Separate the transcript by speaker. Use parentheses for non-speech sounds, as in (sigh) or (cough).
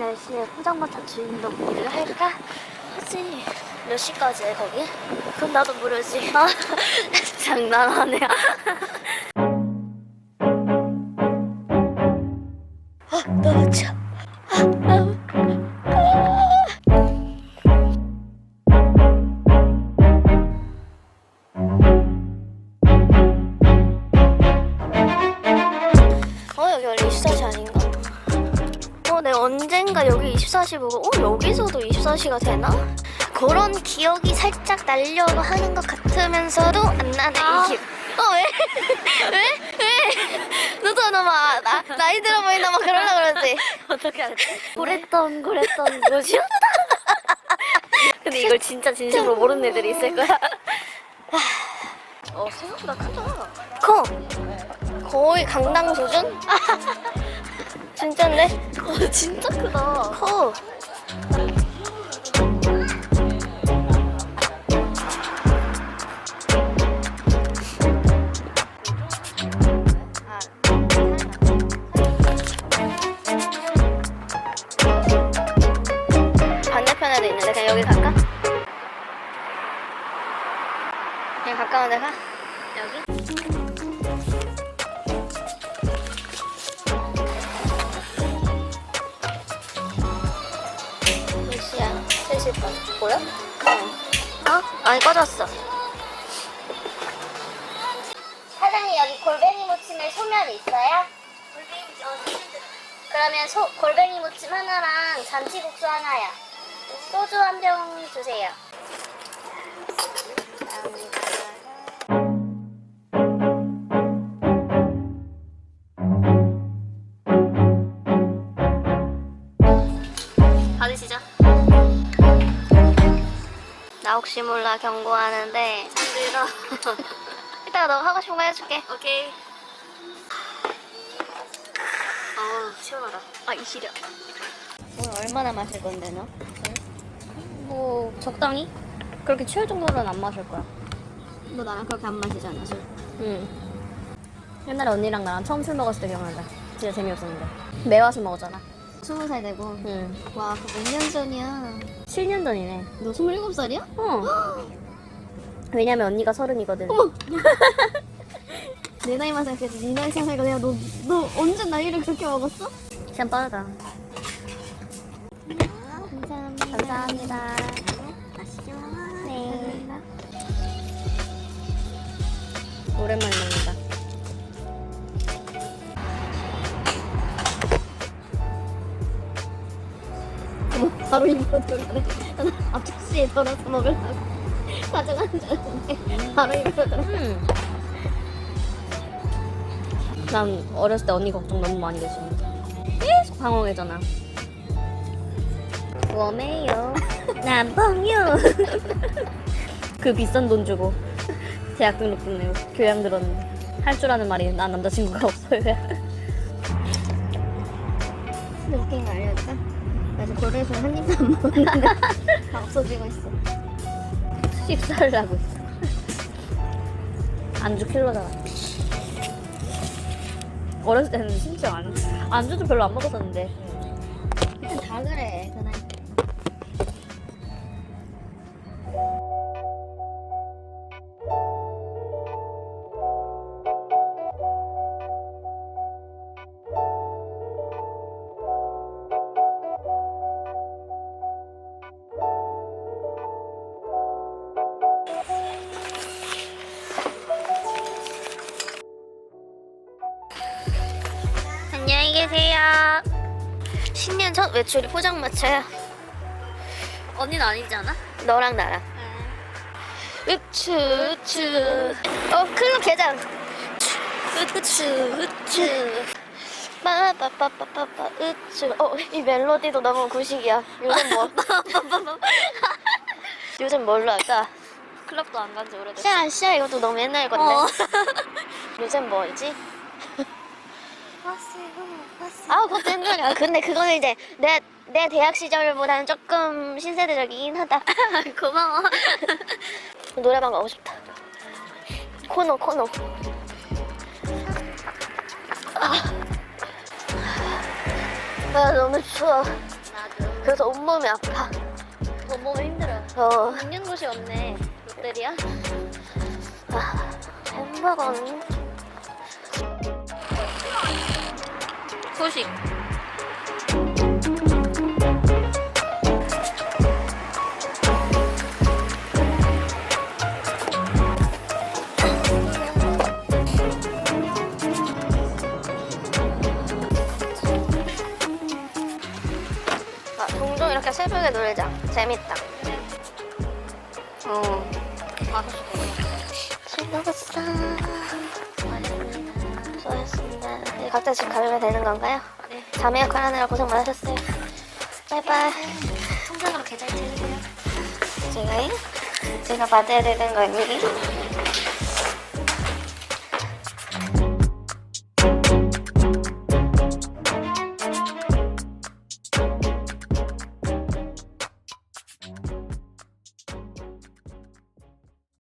Speaker 1: 날씨에 포장마차 주인도 모르게 할까? 하지. 몇 시까지 해, 거기? 그건 나도 모르지. 아, (laughs) 장난하네. (laughs) 아, 너무 내가 언젠가 여기 24시 보고, 어, 여기서도 24시가 되나? 그런 기억이 살짝 나려고 하는 것 같으면서도 안 나네, 이 기억. 어, 왜? (laughs) 왜? 왜? 너도 아- 나, 나이 들어 보인다, 막 그러려고 그러지. 어떻게 알았지? 고랬던, 고랬던 곳이었다. 근데 이걸 진짜 진심으로 모르는 애들이 있을 거야. (laughs) 어, 생각보다 크다. 커. 거의 강당 수준? (laughs) 진짜인데? 어, 진짜 크다. 커. 반대편에도 있는데 그냥 여기 갈까? 그냥 가까운 데 가? 여기? 3시 반. 보여? 어. 어? 아니 꺼졌어. 사장님 여기 골뱅이 무침에 소면 있어요? 골뱅이 어 그러면 소, 골뱅이 무침 하나랑 잔치국수 하나요. 소주 한 병 주세요. 나 혹시 몰라 경고하는데 힘들어. (laughs) 이따가 너 하고 싶은 거 해줄게. 오케이. 어우 시원하다. 아 이 시려. 오늘 얼마나 마실 건데 너? 뭐 적당히? 그렇게 취할 정도는 안 마실 거야.
Speaker 2: 너 나랑 그렇게 안 마시잖아 술.
Speaker 1: 응. 옛날에 언니랑 나랑 처음 술 먹었을 때 기억난다. 진짜 재미없었는데. 매화술 먹었잖아.
Speaker 2: 스무 살 되고.
Speaker 1: 응.
Speaker 2: 와, 그몇년 전이야.
Speaker 1: 7년 전이네.
Speaker 2: 너 스물일곱 살이야?
Speaker 1: 어. (gasps) 왜냐면 언니가 서른이거든.
Speaker 2: 어머. (laughs) 내 나이만 생각해도 네 나이 생각하니까 내가 너, 너 언제 나이를 그렇게 먹었어?
Speaker 1: 시간 빠르다.
Speaker 2: 감사합니다.
Speaker 1: 감사합니다.
Speaker 2: 마시죠.
Speaker 1: 네. 오랜만에 먹는다.
Speaker 2: 바로 입으로 들어가네. 앞접시에 덜어서 먹으려고 가져가는 줄 알았는데 바로 입으로 들어.
Speaker 1: 음. 난 어렸을 때 언니 걱정 너무 많이 됐었는데 계속 방황했잖아. 웜해요. (laughs) 남봉요. (laughs) 그 비싼 돈 주고 대학 등록금 내고 교양 들었는데 할 줄 아는 말이 난 남자친구가 (laughs) 없어요.
Speaker 2: 웃긴 거 알려줄까? 나 지금 고래에서 한 입도 안 먹었는데 다 없어지고 있어.
Speaker 1: 식사를 하고 있어. 안주 킬러잖아. 어렸을 때는 진짜 안, 안주도 별로 안 먹었었는데.
Speaker 2: 일단 다 그래, 그나
Speaker 1: 안녕히 계세요. 신년 첫 외출이 포장마차야. 언니는 아니지 않아? 너랑 나랑. 으추 으추. 어 클럽 개장. 으추 으추. 빠빠빠빠빠빠 으추. 어이 멜로디도 너무 구식이야. 요즘 뭐? (laughs) (laughs) 요즘 뭘로 할까? 클럽도 안 간지 오래됐어. 샤, 샤 이것도 너무 옛날 건데. 요즘 뭐지? 아, 그것도 옛날이야. 근데 그거는 이제 내, 내 대학 시절보다는 조금 신세대적이긴 하다. (laughs) 고마워. (laughs) 노래방 가고 싶다. 코너, 코너. 아, 아 너무 추워.
Speaker 2: 그래서 온몸이 아파.
Speaker 1: 온몸이 힘들어.
Speaker 2: 어,
Speaker 1: 먹는 곳이 없네. 롯데리아.
Speaker 2: 아, 햄버거는
Speaker 1: 후식.
Speaker 2: 아, 종종 이렇게 새벽에 놀자. 재밌다. 어.
Speaker 1: 되네.
Speaker 2: 즐거웠어. 각자 집 가면 되는 건가요?
Speaker 1: 네.
Speaker 2: 잠 예약을 하느라 고생 많으셨어요. 바이바이.
Speaker 1: 통장으로 계좌 이체해주세요.
Speaker 2: 제가요? 제가 받아야 되는 거 아니에요?